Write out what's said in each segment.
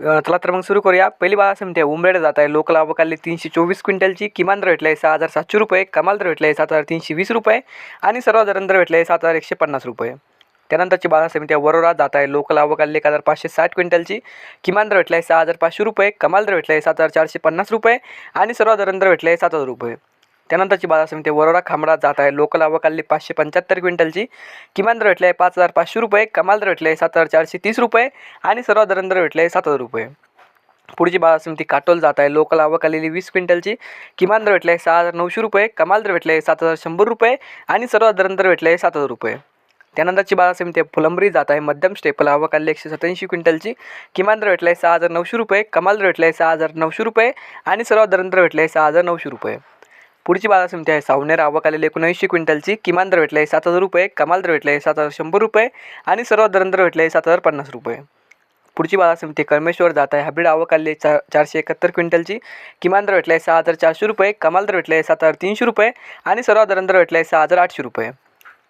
चला तर मग सुरू करूया. पहिली बाजार समिती आहे उमरेड जात आहे. लोकल अवकाली तीनशे चोवीस क्विंटलची. किमान दर भेटला आहे सहा हजार सातशे रुपये. कमाल दर भेटला आहे सात हजार तीनशे वीस रुपये. आणि सर्वात दर दर भेटला आहे सात हजार एकशे पन्नास रुपये. त्यानंतरची बाजार समिती आहे वरोरा जात आहे. लोकल अवकाली एक हजार पाचशे साठ क्विंटलची. किमान दर भेटला आहे सहा हजार पाचशे रुपये. कमाल दर भेटला आहे सात हजार चारशे पन्नास रुपये. आणि सर्वात दर दर भेटला आहे सात हजार रुपये. त्यानंतरची बाजार समिती वरोरा खांबडा जात आहे. लोकल आवकाली पाचशे पंच्याहत्तर क्विंटलची. किमान दर भेटले आहे पाच हजार पाचशे रुपये. कमाल दर भेटले आहे सात हजार चारशे तीस रुपये. आणि सर्वात दर दर भेटले आहे सात हजार रुपये. पुढची बाजार समिती काटोल जात आहे. लोकल आवक आलेली वीस क्विंटलची. किमान दर भेटले आहे सहा हजार नऊशे रुपये. कमाल दर भेटले आहे सात हजार शंभर रुपये. आणि सर्व दर दर भेटले आहे सात हजार रुपये. त्यानंतरची बाजार समिती आहे फुलंबरी जात आहे. मध्यम स्टेपल आवक आली एकशे सत्याऐंशी क्विंटलची. किमान दर भेटले आहे सहा हजार नऊशे रुपये. कमाल दर भेटले आहे सहा हजार नऊशे रुपये. आणि सर्वात दर दर भेटले आहे सहा हजार नऊशे रुपये. पुढची बाजार समिती आहे. सावनेर आवक आलेली एकोणऐंशी क्विंटलची. किमान दर भेटले आहे सात हजार रुपये. कमाल दर भेटले आहे सात हजार शंभर रुपये. आणि सर्वात दरंदर दर भेटले आहे सात हजार पन्नास रुपये. पुढची बाजार समिती कळमेश्वर जात आहे. हायब्रिड आवक आलेली चार चारशे एकाहत्तर क्विंटलची. किमान दर भेटला आहे सहा हजार चारशे रुपये. कमाल दर भेटला आहे सात हजार तीनशे रुपये. आणि सर्वात दरंदर दर भेटला आहे सहा हजार आठशे रुपये.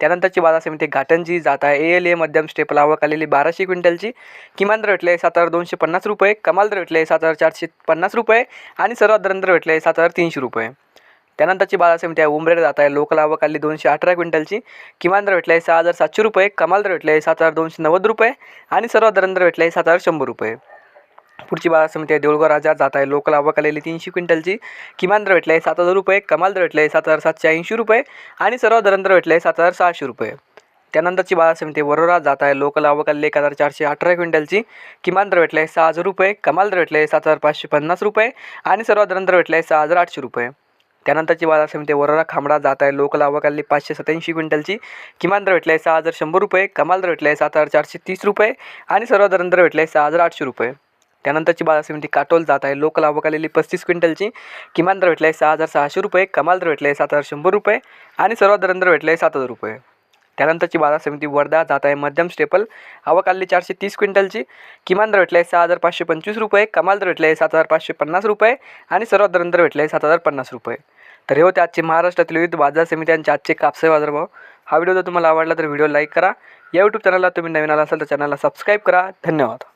त्यानंतरची बाजार समिती घाटंजी जात आहे. ए एल ए मध्यम स्टेपल आवक आलेली बाराशे क्विंटलची. किमान दर भेटले आहे सात हजार दोनशे पन्नास रुपये. कमाल दर भेटले आहे सात हजार चारशे पन्नास रुपये. आणि सर्वात दरंदर भेटले आहे सात हजार तीनशे रुपये. त्यानंतरची बाजार समिती आहे. उमरेड जात आहे. लोकल आवक आली दोनशे अठरा क्विंटलची. किमान दर भेटलं आहे सहा हजार सातशे रुपये. कमाल दर भेटले आहे सात हजार दोनशे नव्वद रुपये. आणि सर्वात दर दर भेटले आहे सात हजार शंभर रुपये. पुढची बाजार समिती आहे. देऊळगाव राजा जात आहे. लोकल आवक आलेली तीनशे क्विंटलची. किमान दर भेटले आहे सात हजार रुपये. कमाल दर भेटले आहे सात हजार सातशे ऐंशी रुपये. आणि सर्वात दर दर भेटले आहे सात हजार सहाशे रुपये. त्यानंतरची बाजार समिती वरोरा जात आहे. लोकल आवक आलेली एक हजार चारशे अठरा क्विंटलची. किमान दर भेटलं आहे सहा हजार रुपये. कमाल दर भेटले आहे सात हजार पाचशे पन्नास रुपये. आणि सर्वात दर दर आहे सहा हजार आठशे रुपये. त्यानंतरची बाजार समिती वरोरा खांबडा जात आहे. लोकल आवकाली पाचशे सत्याऐंशी क्विंटलची. किमान दर भेटले आहे सहा हजार शंभर रुपये. कमाल दर भेटले आहे सात हजार चारशे तीस रुपये. आणि सर्वात दर दर भेटले आहे सहा हजार आठशे रुपये. त्यानंतरची बाजार समिती काटोल जात आहे. लोकल आवक आलेली पस्तीस क्विंटलची. किमान दर भेटले आहे सहा हजार सहाशे रुपये. कमाल दर भेटले आहे सात हजार शंभर रुपये. आणि सर्वात दर दर भेटले आहे सात हजार रुपये. त्यानंतरची बाजार समिती वर्धा जात आहे मध्यम स्टेपल. आवक आलेली चारशे तीस क्विंटलची. किमान दर भेटले आहे सहा हजार पाचशे पंचवीस रुपये. कमाल दर भेटले आहे सात हजार पाचशे पन्नास रुपये. आणि सर्वात दर दर आहे सात हजार पन्नास रुपये. तर हे होते आजचे महाराष्ट्रातील विविध बाजार समित्यांचे आजचे कापसे बाजारभाव हा व्हिडिओ जर तुम्हाला आवडला तर व्हिडिओ लाईक करा. या यूट्यूब चॅनलला तुम्ही नवीन आला असाल तर चॅनलला सबस्क्राईब करा. धन्यवाद.